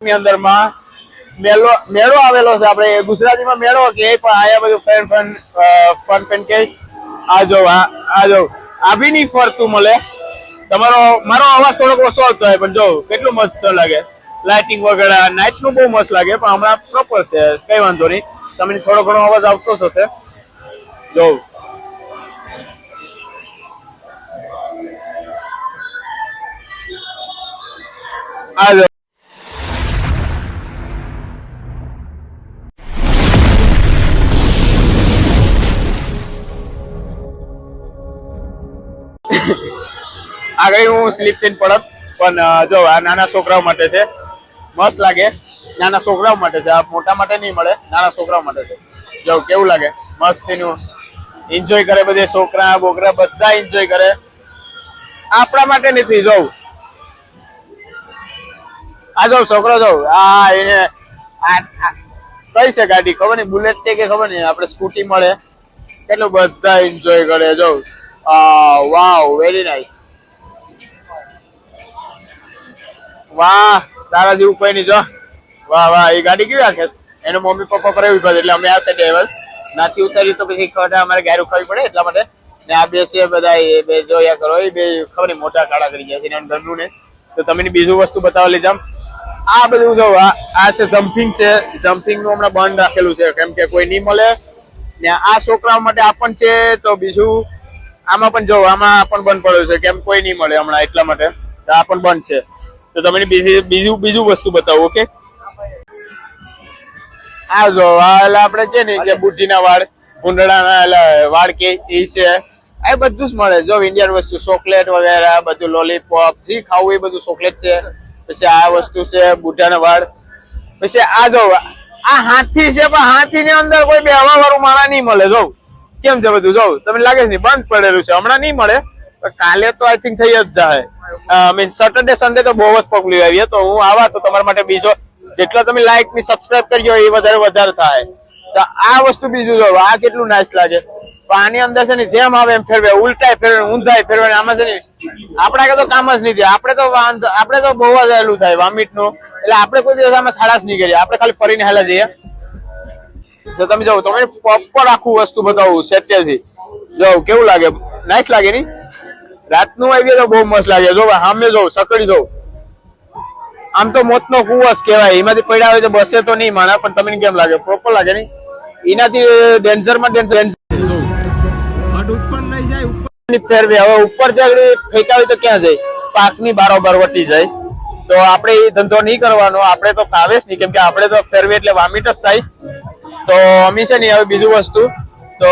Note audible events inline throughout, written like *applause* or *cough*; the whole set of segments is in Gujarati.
ની અંદરમાં મેળો મેળો આવેલો છે. આપણે ગુજરાતીમાં મેળો કે પણ આયા બધું ફેન, ફન ફન, ફેન કે આ જો આ જો. આભી નહીં ફરતું મળે. તમારો, મારો અવાજ થોડોક ઓછો આવતો હોય, પણ જો, કેટલું મસ્ત લાગે. લાઇટિંગ વગેરે નાઇટનું બહુ મસ્ત લાગે, પણ હમણાં પ્રોપર છે. કઈ વાંધો નહીં. તમને થોડો ઘણો અવાજ આવતો હશે. જો. આ જો હું સ્લીપ થઈને પડત, પણ જો, આ નાના છોકરાઓ માટે છે. મસ્ત લાગે. નાના છોકરાઓ માટે છે. આ મોટા માટે નહીં મળે. નાના છોકરાઓ માટે છે. જો, કેવું લાગે? મસ્ત એનું એન્જોય કરે બધે છોકરા, બોકરા, બધા એન્જોય કરે. આપણા માટે નથી જવું આ જો, છોકરો જો, આ એને કઈ છે ગાડી? ખબર નહીં, બુલેટ છે કે ખબર નહીં? આપણે સ્કૂટી મળે. કેટલું બધા એન્જોય કરે, જો. વાવ વેરી નાઇસ વાહ, તારા જેવું કોઈ નહીં જો. વાહ વાહ, એ ગાડી કેવી રાખે? એનો મમ્મી પપ્પા પર એવી એટલે અમે આ સાઈડ આવ્યા. નાથી ઉતારી તો પછી ખબર અમારે ગાડી ઉખાવી પડે એટલા માટે. ને આ બે છે બધા, એ બે જોયા કરો, એ બે ખબર નહીં, મોટા કાળા કરી ગયા છે, એને ગમનું ને તો તમે બીજું વસ્તુ બતાવવા લઈ જામ આ બધું જો, આ છે જમ્પિંગ છે. જમ્પિંગનું હમણાં બંધ રાખેલું છે. કેમ કે કોઈ નહીં મળે. ને આ છોકરાઓ માટે આ પણ છે, તો બીજું, આમાં પણ જો, આમાં પણ બંધ પડ્યું છે. કેમ કોઈ નહીં મળે હમણાં એટલા માટે. આ પણ બંધ છે. તો તમને બીજી બીજું વસ્તુ બતાવો ઓકે આ જો હાલ આપણે છે ને કે બુદ્ધિના વાળ ગુંડળાના વાળ કે એ છે. એ બધું જ મળે. જો ઇન્ડિયન વસ્તુ ચોકલેટ વગેરે બધું લોલીપોપ જે ખાવું એ બધું ચોકલેટ છે. પછી આ વસ્તુ છે બુઢાના વાળ. પછી આ જો, આ હાથી છે, પણ હાથી ની અંદર કોઈ બેહવા વાળું માળા નહીં મળે. જો, કેમ છે બધું? જો, તમને લાગે છે બંધ પડેલું છે. હમણાં નહીં મળે. કાલે તો આઈ થિંક થઈ જ જાય. આઈ મીન સેટરડે સન્ડે તો બહુ જ પગલી આવીએ તો હું આવા તો તમારા માટે બીજો, જેટલા તમે લાઈકની સબસ્ક્રાઇબ કરજો એ વધારે વધારે થાય. તો આ વસ્તુ બીજું જો આ કેટલું નાશ લાગે. આની અંદર છે ને, જેમ આવે એમ ફેરવે. ઉલટાય ફેરવે ઊંધાય ફેરવે. આમાં છે ને, આપણા કે તો કામ જ નહીં થાય. આપણે તો આપણે તો બહુ જ હેલું થાય વામિટનું એટલે આપણે કોઈ દિવસ આમાં સાડા જ નહીં કરીએ. આપણે ખાલી ફરીને હેલા જઈએ. જો તમે જાઓ તમે પ્રોપર આખું વસ્તુ બતાવું સેટેથી જાઓ કેવું લાગે? નાઇસ લાગે ની રાતનું આવીએ તો બહુ મસ્ત લાગે. જો સામે જો સકડી જો. આમ તો મોતનો કુવસ કહેવાય. એમાંથી પડ્યા હોય તો બસે તો નહીં માના પણ તમને કેમ લાગે? પ્રોપર લાગે નહીં? એનાથી ડેન્જરમાં ડેન્જર ફેરવે. હવે ઉપર જે ફેંકાવી તો ક્યાં જાય? પાકની બારોબાર વટી જાય. તો આપણે એ ધંધો નહીં કરવાનો. આપણે તો ફાવે જ નહીં. કેમ કે આપણે તો ફેરવે એટલે વામિટ જ થાય. તો અમી છે ને હવે બીજું વસ્તુ. તો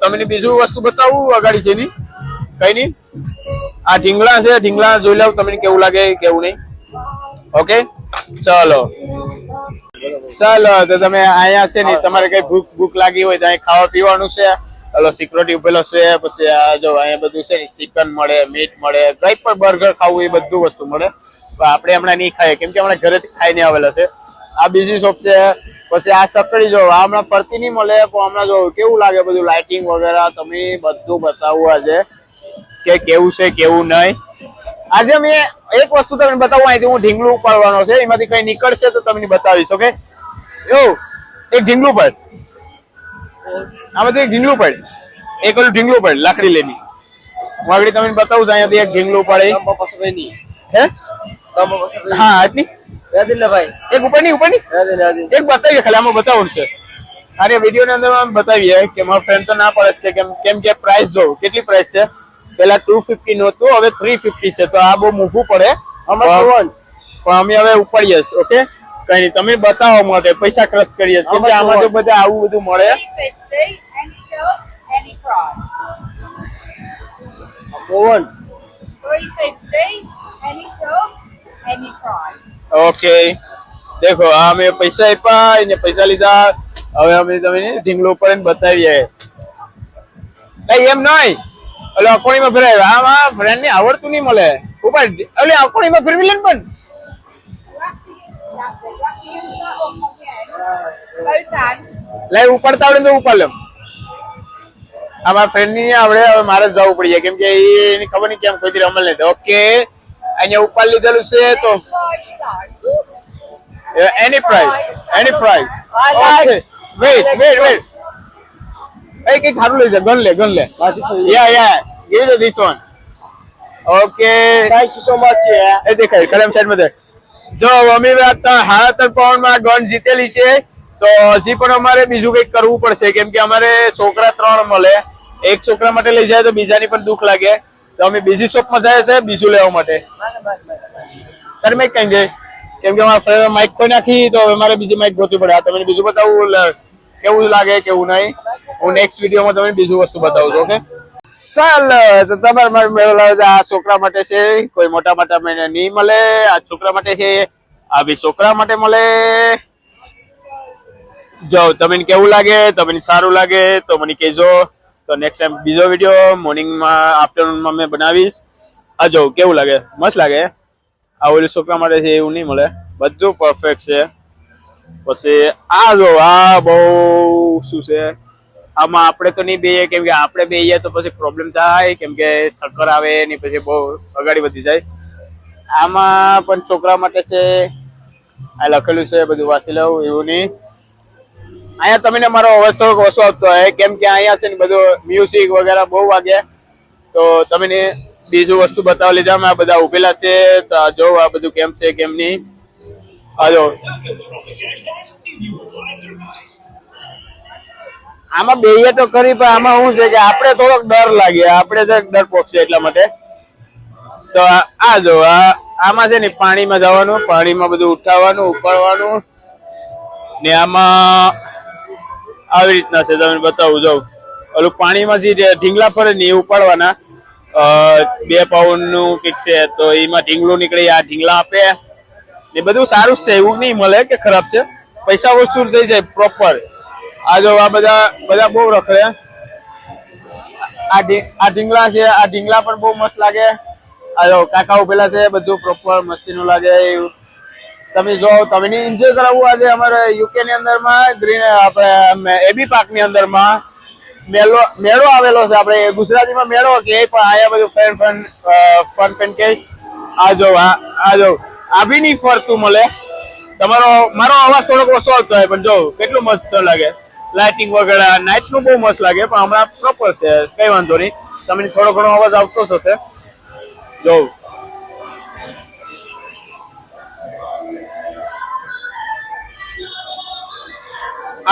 તમને બીજું વસ્તુ બતાવું અગાડી છે ની કઈ નહીં. આ ઢીંગલા છે, ઢીંગલા જોઈ લઉં તમને કેવું લાગે, કેવું નહીં. ઓકે? ચલો. ચાલો, તો તમે અહીંયા છે ને, તમારે કઈ ભૂખ ભૂખ લાગી હોય તો અહીં ખાવા પીવાનું છે. હલો સિક્યુરિટી ઉભેલો છે, પછી આ જો અહીંયા બધું છે ને ચિકન મળે મીટ મળે, કઈ પણ બર્ગર ખાવું, એ બધું વસ્તુ મળે. પણ આપણે હમણાં નહીં ખાઈએ, કેમ કે હમણાં ઘરેથી ખાઈને આવેલા છે. આ બીજી શોપ છે, પછી આ સકડી જો હમણાં ફરતી નહીં મળે, પણ હમણાં જો કેવું લાગે બધું લાઇટિંગ વગેરે, તમે બધું બતાવવું આજે. કે કેવું છે કેવું નહીં. આજે મેં એક વસ્તુ તમને બતાવું અહીંથી હું ઢીંગલું ઉપાડવાનો છે એમાંથી કઈ નીકળશે તો તમને બતાવીશ ઓકે? એવું એક ઢીંગલું પડ આમાંથી એક ઢીંગલું પડ એક ઓલું ઢીંગલું પડ લાકડી લેની હું આગળ તમને બતાવું છું અહીંયાથી એક ઢીંગલું પડે હે? હા આટલી? એક ઉપરની ઉપરની એક બતાવીએ ખાલી આમાં બતાવવાનું છે. અરે વીડિયો ની અંદર આમ બતાવીએ કે મારો ફ્રેન્ડ તો ના પડે છે કે કેમ કેમ કે પ્રાઇસ જો કેટલી પ્રાઇસ છે? પેલા ટુ ફિફ્ટી નું હતું હવે થ્રી ફિફ્ટી છે. તો આ બહુ મોંઘું પડે. પણ અમે હવે ઉપાડીએ ઓકે? કઈ નહીં તમે બતાવો માટે પૈસા ખર્ચ કરીએ કેમ કે આમાં તો બધા આવું બધું મળે. 350 any silk, any prawn. Oven 350 any silk, any prawn. Okay. દેખો આ અમે પૈસા આપ્યા એને પૈસા લીધા. હવે અમે તમે ઢીંગલો ઉપર એને બતાવીએ. કઈ એમ નહીં. એટલે અકોણીમાં ફેરાય. આમાં ફ્રેન્ડ ને આવડતું નહીં મળે. ઉપાડ. એટલે અકોણીમાં ફેરવી લે પણ. Both લે ઉપાડતા આવડે તો ઉપાડ લેમ અમારા ફ્રેન્ડની આવડે હવે મારે જવું પડી જાય. કેમ કે એની ખબર નહીં કેમ કોઈ દી અમલ નહીં. ઓકે. અહીંયા ઉપાડ લીધેલું છે તો એની પ્રાઇસ એની price wait wait wait wait. Hey, કંઈક લઈ જા. ગન લે ગન લે. Yeah yeah give me this one. Okay Thank you so much. Yeah. એ દેખાય કલમ સાઈડમાં જો અમે વાત હાડતર પાઉન્ડમાં ગણ જીતેલી છે તો હજી પણ અમારે બીજું કંઈક કરવું પડશે કેમ કે અમારે છોકરા ત્રણ મળે. એક છોકરા માટે લઈ જાય તો બીજાની પણ દુઃખ લાગે. તો અમે બીજી શોપમાં જાય છે બીજું લેવા માટે. તારે મેં કઈ જાય કેમ કે મારા માઇક કોઈ નાખી તો હવે મારે બીજી માઇક ગોતવી પડે. તમને બીજું બતાવું કેવું લાગે કેવું નહીં. હું નેક્સ્ટ વિડીયોમાં તમને બીજું વસ્તુ બતાવું છું ઓકે ચાલ, તો તમારે મારે મેળો આ છોકરા માટે છે, કોઈ મોટા મોટા મને નહીં મળે. આ છોકરા માટે છે, આ બી છોકરા માટે મળે. જો તમને કેવું લાગે? તમને સારું લાગે, તો મને કહેજો. તો નેક્સ્ટ ટાઈમ બીજો વીડિયો મોર્નિંગમાં આફ્ટરનૂનમાં મેં બનાવીશ. આ જો, કેવું લાગે? મસ્ત લાગે. આ ઓલું છોકરા માટે છે, એવું નહીં મળે. બધું પરફેક્ટ છે. પછી આ જો, આ બહુ શું છે? આમાં આપણે તો નહીં બેહીએ, કેમ કે આપણે બેહીએ તો પછી પ્રોબ્લેમ થાય, કેમ કે ચક્કર આવે ને પછી બહુ અગાડી વધી જાય. આમાં પણ છોકરા માટે છે, આ લખેલું છે, બધું વાંચી લઉં, એવું નહીં. અહીંયા તમને મારો અવાજ થોડોક ઓછો આવતો હોય, કેમ કે અહીંયા છે ને બધું મ્યુઝિક વગેરે બહુ વાગે. તો તમને બીજું વસ્તુ બતાવી લીધા આ બધા ઉભેલા છે, તો જો આ બધું કેમ છે, કેમ નહીં. જો. આમાં બેઈએ તો કરી પણ આમાં શું છે કે આપણે થોડોક ડર લાગે. આપણે છે ડર છે એટલા માટે. તો આ- જો આમાં છે ને પાણીમાં જવાનું, પાણીમાં બધું ઉઠાવવાનું, ઉપાડવાનું. ને આમાં આવી રીતના છે તમને બતાવું જાઉં ઓલું પાણીમાં જે ઢીંગલા ફરે ને એ ઉપાડવાના. બે પાઉન્ડનું કંઈક છે, તો એમાં ઢીંગલું નીકળે, આ ઢીંગલા આપે. ને બધું સારું છે, એવું નહીં મળે કે ખરાબ છે. પૈસા વસૂલ થઈ જાય પ્રોપર આ જો આ બધા બધા બહુ રખડે. આ આ ઢીંગલા છે, આ ઢીંગલા પણ બહુ મસ્ત લાગે. આ જો કાકા ઉભેલા છે, બધું પ્રોપર મસ્તીનું લાગે એવું. તમે જો તમને એન્જોય કરાવવું આજે અમારે યુકે ની અંદરમાં ગ્રીન એબી પાર્કની અંદરમાં મેળો મેળો આવેલો છે, આપણે ગુજરાતીમાં મેળો કે પણ આયા બધું ફેન ફન ફન ફેન કે. આ જો આ જો આ નહીં ફરતું મળે. તમારો, મારો અવાજ થોડોક ઓછો આવતો હોય, પણ જો, કેટલું મસ્ત લાગે. લાઇટિંગ વગેરે નાઇટનું બહુ મસ્ત લાગે, પણ હમણાં પ્રોપર છે, કઈ વાંધો નહીં. તમને થોડો ઘણો અવાજ આવતો હશે. જોઉં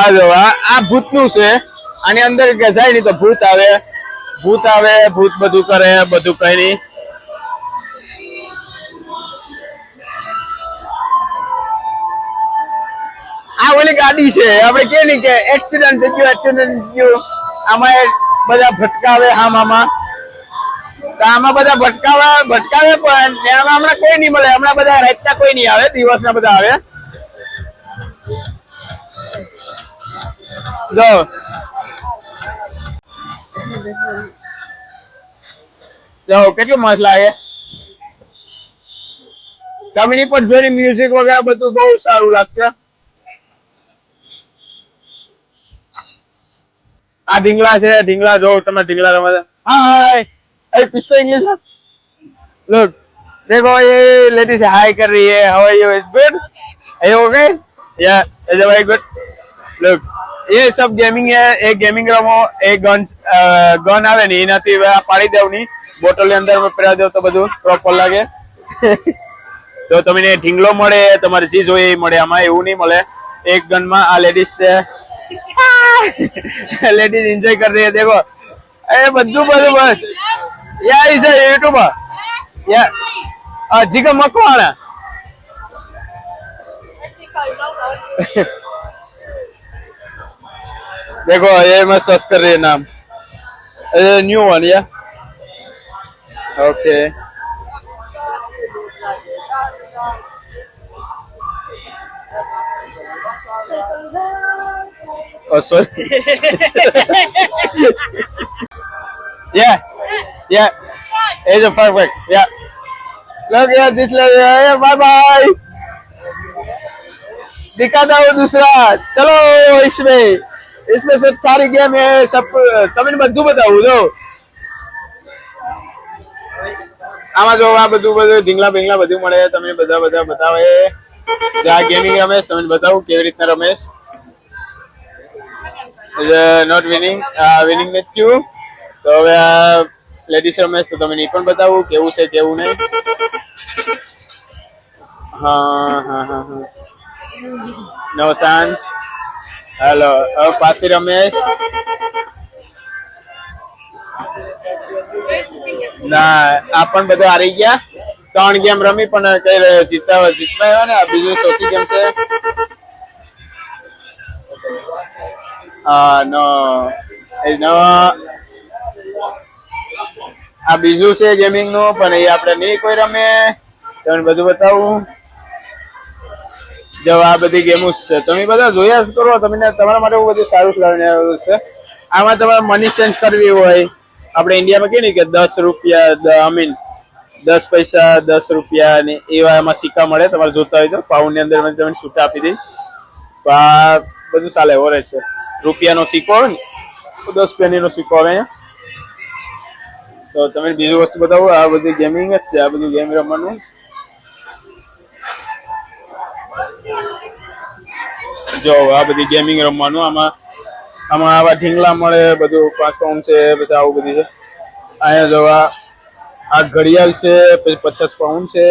આ જોવા આ ભૂતનું છે. આની અંદર જાય નહીં તો ભૂત આવે. ભૂત આવે, ભૂત બધું કરે, બધું કઈ નહીં. ગાડી છે. આપણે કે નહીં કે એક્સિડન્ટ થયું એક્સિડન્ટ થયું આમાં બધા ભટકાવે આમ આમાં. તો આમાં બધા ભટકાવે ભટકાવે પણ એમાં હમણાં કોઈ નહીં મળે. હમણાં બધા રાતના કોઈ નહીં આવે, દિવસના બધા આવે. જો. જો, કેટલું મસ્ત લાગે. તમને પણ જોઈને મ્યુઝિક વગેરે બધું બહુ સારું લાગશે. આ ઢીંગલા છે ઢીંગલા જો તમે ઢીંગલા રમવા હાય એ पिछले इंग्लिश look देखो ये लेडी से हाय कर रही है how are you is good are you okay yeah is very good look ये सब गेमिंग है एक गेमिंग રમો એક ગન ગન આવે ને એનાથી આ પાડી દેવની બોટલ ની અંદર પહેરા દેવ તો બધું પ્રોપર લાગે *laughs* તો તમને ઢીંગલો મળે તમારે જે જોઈએ એ મળે આમાં એવું નહીં મળે એક ગનમાં આ લેડીઝ છે लेडीज एंजॉय कर रही है देखो अरे बद्दू बद्दू बस या इसे यूट्यूबर या अजी का मकवाना देखो ये मैं सर्च कर रही है नाम न्यू वन या okay okay. Oh, sorry. yeah, yeah. It's a perfect. Yeah. Look at this lady. Yeah, bye bye. दिखाता हूँ दूसरा चलो इसमें इसमें सब सारी गेम है सब તમને બધું બતાવું જો આમાં જો આ બધું બધું ઢીંગલા ભીંગલા બધું મળે તમને બધા બધા બતાવે જો આ ગેમિંગ રમેશ તમને બતાવું કેવી રીતના રમેશ નોટ વિનિંગ વિનિંગ નથી થયું. તો હવે આ લેડીઝ રમેશ તો તમે નહીં પણ બતાવું કેવું છે, કેવું નહીં. હા હા હા નવ સાંજ હેલો પાછી રમેશ ના, આ પણ બધા હારી ગયા. ત્રણ ગેમ રમી પણ કઈ જીતતા જીતવા ને. આ બીજું ચોથી ગેમ છે. હા નો નો, આ બીજું છે ગેમિંગનું, પણ એ આપણે નહીં કોઈ રમે. તમને બધું બતાવું. જો આ બધી ગેમો છે. તમે બધા જોયા જ કરો. તમને તમારા માટે બધું સારું લાવીને છે. આમાં તમારે મની ચેન્જ કરવી હોય. આપણે ઇન્ડિયામાં કે કે દસ રૂપિયા આઈ મીન દસ પૈસા, દસ રૂપિયા ને એવા એમાં સિક્કા મળે. તમારે જોતા હોય તો. પાઉન્ડની અંદર તમને છૂટા આપી દઈ. તો આ બધું ચાલે રહે છે. રૂપિયાનો સિક્કો આવે ને દસ પેનીનો સિક્કો આવે અહીંયા. તો તમે બીજું વસ્તુ બતાવો, આ બધી ગેમિંગ જ છે, આ બધું ગેમ રમવાનું. જો, આ બધી ગેમિંગ રમવાનું, આમાં આમાં આવા ઢીંગલા મળે, બધું પાંચ પાઉન્ડ છે, પછી આવું બધું છે. અહીંયા જો, આ ઘડિયાળ છે, પછી પચાસ પાઉન્ડ છે.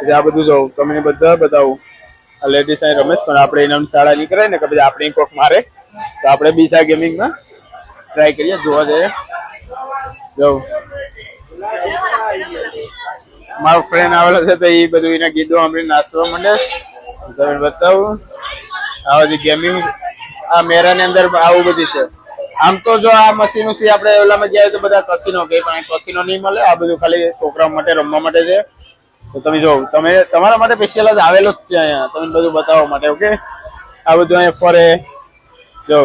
પછી આ બધું જોઉં તમને બધા બતાવું. લેડીઝ અહીં રમેશ, પણ આપણે એના શાળા નીકળે ને, કે પછી આપણે કોક મારે, તો આપણે બીજા ગેમિંગમાં ટ્રાય કરીએ, જોવા જઈએ. જોઉં મારો ફ્રેન્ડ આવેલો છે, તો એ બધું એના ગીતો સાંભળીને નાચવા માંડે તમે બતાવું. આ બધી ગેમિંગ, આ મેરાની અંદર આવું બધું છે. આમ તો જો આ મશીનો છે આપણે ઓલામાં ગયા તો બધા કસીનો કે પણ કસીનો નહીં મળે. આ બધું ખાલી છોકરાઓ માટે, રમવા માટે છે. તો તમે જો, તમે તમારા માટે સ્પેશિયલ જ આવેલો જ છે અહીંયા. તમને બધું બતાવવા માટે ઓકે આ બધું અહીંયા ફરે. જો,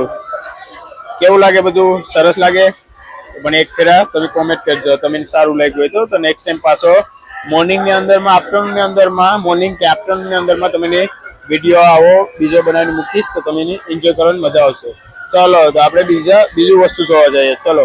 કેવું લાગે બધું? સરસ લાગે? પણ એક ફેરા, તમે કોમેન્ટ કરજો. તમને સારું લાગ્યું હોય તો તો નેક્સ્ટ ટાઈમ પાછો મોર્નિંગની અંદરમાં આફ્ટરનૂનની અંદરમાં મોર્નિંગ કે આફ્ટરનૂનની અંદરમાં તમને વીડિયો આવો, બીજો બનાવીને મૂકીશ, તો તમને એન્જોય કરવાની મજા આવશે. ચલો, તો આપણે બીજા, બીજું વસ્તુ જોવા જઈએ. ચલો.